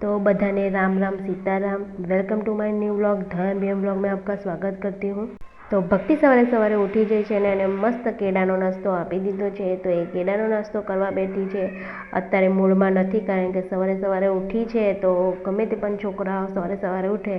तो बधाने Ram Ram Sitaram welcome to my new vlog धन बी व्लॉग में आपका સ્વાગત કરતી હું તો ભક્તિ સવારે સવારે ઉઠી જાય છે અને એને મસ્ત કેળાનો નાસ્તો આપી દીધો છે તો એ કેળાનો નાસ્તો કરવા બેઠી છે અત્યારે મૂળમાં નથી કારણ કે સવારે સવારે ઉઠી છે તો ગમે તે પણ છોકરા સવારે સવારે ઉઠે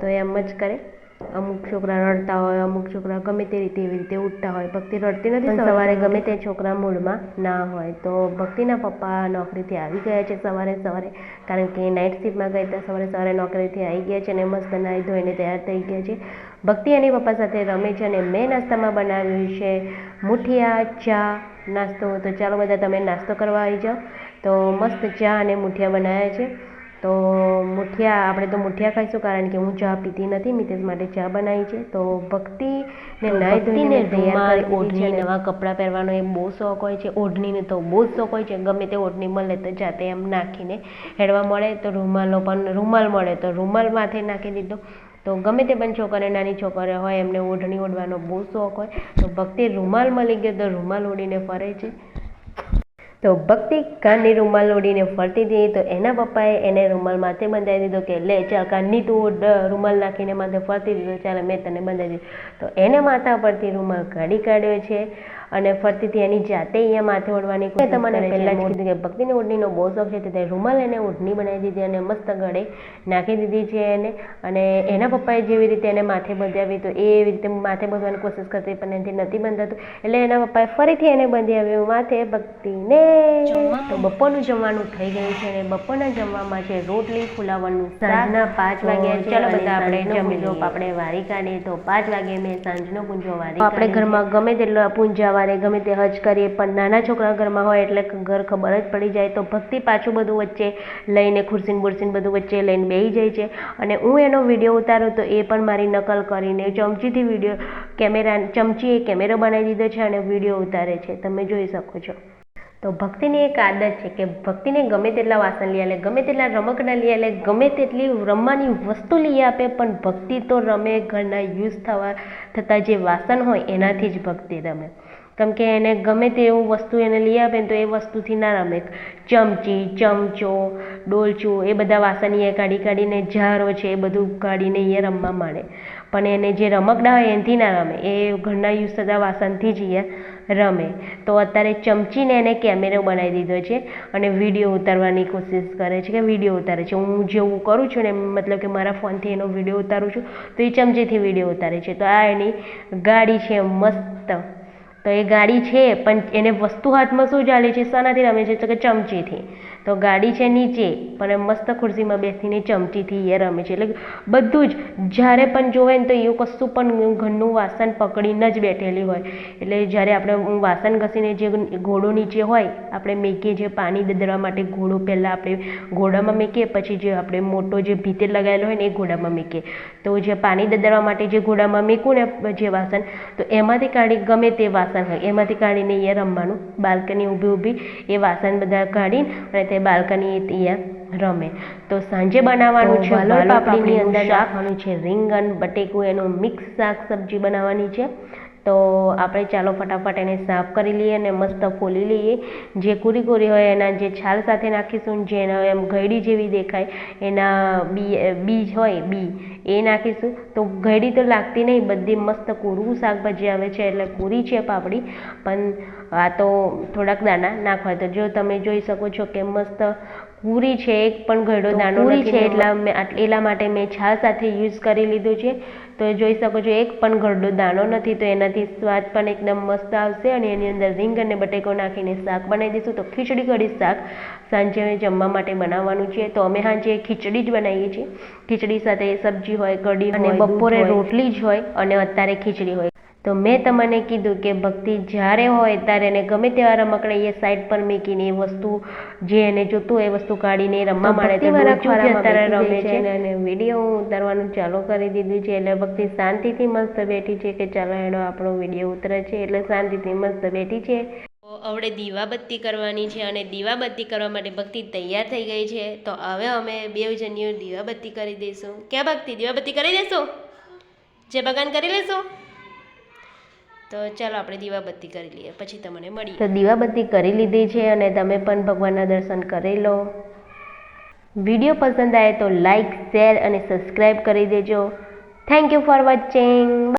તો એ એમ જ કરે અમુક છોકરા રડતા હોય અમુક છોકરા ગમે તે રીતે એવી રીતે ઉઠતા હોય. ભક્તિ રડતી નથી સવારે ગમે તે છોકરા મૂળમાં ના હોય. તો ભક્તિના પપ્પા નોકરીથી આવી ગયા છે સવારે સવારે. કારણ કે નાઇટ શિફ્ટમાં ગઈ તો સવારે સવારે નોકરીથી આવી ગયા છે અને મસ્ત નાહી ધોઈને તૈયાર થઈ ગયા છે. ભક્તિ એની પપ્પા સાથે રમે છે અને મેં નાસ્તામાં બનાવ્યું છે મુઠિયા ચા નાસ્તો. તો ચાલો બધા તમે નાસ્તો કરવા આવી જાઓ. તો મસ્ત ચા અને મુઠિયા બનાવ્યા છે. તો મુઠિયા આપણે તો મુઠિયા ખાઈશું કારણ કે હું ચા પીતી નથી મિતેશ માટે ચા બનાવી છે. તો ભક્તિ ને નાઈ ધોઈને તૈયાર ઓઢણી નવા કપડાં પહેરવાનો એ બહુ શોખ હોય છે. ઓઢણીને તો બહુ જ શોખ હોય છે. ગમે તે ઓઢણી મળે તો જાતે એમ નાખીને હેડવા મળે. તો રૂમાલો પણ રૂમાલ મળે તો રૂમાલ માથે નાખી દીધો. તો ગમે તે પણ છોકરીઓ નાની છોકરીઓ હોય એમને ઓઢણી ઓઢવાનો બહુ શોખ હોય. તો ભક્તિ રૂમાલ મળી ગયો તો રૂમાલ ઓઢીને ફરે છે. તો ભક્તિ કાનની રૂમાલ ઓડીને ફરતી હતી તો એના પપ્પાએ એને રૂમાલ માથે બંધાવી દીધો કે, લે, ચાલ કાનની તું રૂમાલ નાખીને માથે ફરતી દીધો, ચાલ, મેં તને બંધાવી દીધો. તો એને માથા પરથી રૂમાલ કાઢી કાઢ્યો છે. અને ફરતીથી એની જાતે અહીંયા માથે ઓઢવાની તમને પહેલાં જ કીધું કે ભક્તિની ઓઢણીનો બહુ શોખ છે તે રૂમાલ એને ઓઢણી બનાવી દીધી અને મસ્ત ગળે નાખી દીધી છે એને. અને એના પપ્પાએ જેવી રીતે એને માથે બંધાવી તો એ એવી રીતે માથે બાંધવાની કોશિશ કરતી પણ એનાથી નથી બંધાતું. એટલે એના પપ્પાએ ફરીથી એને બંધી આવ્યું માથે ભક્તિને. તો બપોરનું જમવાનું થઈ ગયું છે અને બપોરના જમવામાં છે રોટલી ફુલાવરનું સાંજના પાંચ વાગ્યા ચાલો ચલો બધા આપણે જમી લો આપણે વારી કાઢીએ. તો પાંચ વાગે મેં સાંજનો પૂંજો વારી આપણે ઘરમાં ગમે તેટલો પૂંજા વારે ગમે તે હજ કરીએ, પણ નાના છોકરા ઘરમાં હોય એટલે ઘર ખબર જ પડી જાય. તો ભક્તિ પાછું બધું વચ્ચે લઈને ખુરશીન બુરશીન બધું વચ્ચે લઈને બેસી જાય છે. અને હું એનો વીડિયો ઉતારું તો એ પણ મારી નકલ કરીને ચમચીથી વીડિયો કેમેરા ચમચીએ કેમેરો બનાવી દીધો છે અને વીડિયો ઉતારે છે. તમે જોઈ શકો છો. તો ભક્તિની એક આદત છે કે ભક્તિને ગમે તેટલા વાસણ લઈ આલે, ગમે તેટલા રમકડા લઈ આલે, ગમે તેટલી રમવાની વસ્તુ લઈ આપે, પણ ભક્તિ તો રમે, ઘરના યુઝ થવા, થતા જે વાસણ હોય એનાથી જ ભક્તિ રમે. કેમ કે એને ગમે તેવું વસ્તુ એને લઈ આપે ને તો એ વસ્તુથી ના રમે. ચમચી, ચમચો, ડોલચો એ બધા વાસણ એ કાઢી કાઢીને, જારો છે એ બધું કાઢીને એ રમવા માંડે. પણ એને જે રમકડા હોય એનાથી ના રમે. એ ઘરના યુઝ થતા વાસણથી જ એ રમે. તો અત્યારે ચમચીને એને કેમેરો બનાવી દીધો છે અને વીડિયો ઉતારવાની કોશિશ કરે છે કે વીડિયો ઉતારે છે. હું જેવું કરું છું ને મતલબ કે મારા ફોનથી એનો વીડિયો ઉતારું છું તો એ ચમચીથી વીડિયો ઉતારે છે. તો આ એની ગાડી છે મસ્ત. તો એ ગાડી છે, પણ એને વસ્તુ હાથમાં શું ચાલે છે, શાનાથી રમે છે, તો કે ચમચીથી. તો ગાડી છે નીચે, પણ મસ્ત ખુરશીમાં બેસીને ચમચીથી એ રમે છે. એટલે બધું જ, જ્યારે પણ જોવે ને તો એવું કશું પણ ઘરનું વાસણ પકડીને જ બેઠેલી હોય. એટલે જ્યારે આપણે વાસણ ઘસીને જે ઘોડો નીચે હોય, આપણે મેકીએ જે પાણી દદરવા માટે ઘોડો પહેલાં આપણે ઘોડામાં મેકીએ, પછી જે આપણે મોટો જે ભીતે લગાવેલો હોય ને એ ઘોડામાં મેકીએ. તો જે પાણી દદરવા માટે જે ઘોડામાં મેકું ને જે વાસણ, તો એમાંથી કાઢી, ગમે તે વાસણ હોય, એમાંથી કાઢીને એ રમવાનું. બાલ્કની ઊભી ઊભી એ વાસણ બધા કાઢીને અને તે બાલ્કની અહીંયા રમે. તો સાંજે બનાવવાનું છે વાલોળ પાપડીની અંદર નાખવાનું છે રીંગણ બટેકું એનું મિક્સ શાક સબ્જી બનાવવાની છે. તો આપણે ચાલો ફટાફટ એને સાફ કરી લઈએ અને મસ્ત ફોલી લઈએ. જે કુરી કુરી હોય એના જે છાલ સાથે નાખીશું, જે એના એમ ગયડી જેવી દેખાય, એના બી બીજ હોય, બી, એ નાખીશું. તો ગયડી તો લાગતી નહીં, બધી મસ્ત કુરવું શાકભાજી આવે છે, એટલે કુરી છે પાપડી. પણ આ તો થોડાક દાણા નાખવા તો જો તમે જોઈ શકો છો કે મસ્ત પૂરી છે એક પણ ઘરડો દાણો પૂરી છે એટલા એટલા માટે મેં છા સાથે યુઝ કરી લીધું છે. તો જોઈ શકો છો એક પણ ઘરડો દાણો નથી તો એનાથી સ્વાદ પણ એકદમ મસ્ત આવશે અને એની અંદર રીંગ અને બટેકો નાખીને શાક બનાવી દઈશું. તો ખીચડી કઢી શાક સાંજે જમવા માટે બનાવવાનું છે. તો અમે સાંજે ખીચડી જ બનાવીએ છીએ. ખીચડી સાથે સબ્જી હોય કઢી અને બપોરે રોટલી જ હોય. અને અત્યારે ખીચડી હોય. તો મેં તમને કીધું કે ભક્તિ જ્યારે હોય ત્યારે એને ગમે તેવા રમકડા એ સાઈડ પર મૂકીને એ વસ્તુ જે એને જોતું હોય એ વસ્તુ કાઢીને રમવા માંડે રમે છે અને વીડિયો હું ઉતારવાનું ચાલુ કરી દીધું છે એટલે ભક્તિ શાંતિથી મસ્ત બેઠી છે કે ચાલો એનો આપણો વીડિયો ઉતરે છે એટલે શાંતિથી મસ્ત બેઠી છે. હવે દીવાબત્તી કરવાની છે અને દીવાબત્તી કરવા માટે ભક્તિ તૈયાર થઈ ગઈ છે. તો હવે અમે બે જણીઓ દીવાબત્તી કરી દઈશું ક્યાં ભક્તિ? દીવાબત્તી કરી દઈશું જે બગાન કરી લેશો? તો ચાલો આપણે દીવાબત્તી કરી લઈએ, પછી તમને મળીએ. તો દીવાબત્તી કરી લીધી છે અને તમે પણ ભગવાનના દર્શન કરી લો. વીડિયો પસંદ આવે તો લાઈક શેર અને સબસ્ક્રાઈબ કરી દેજો. Thank you for watching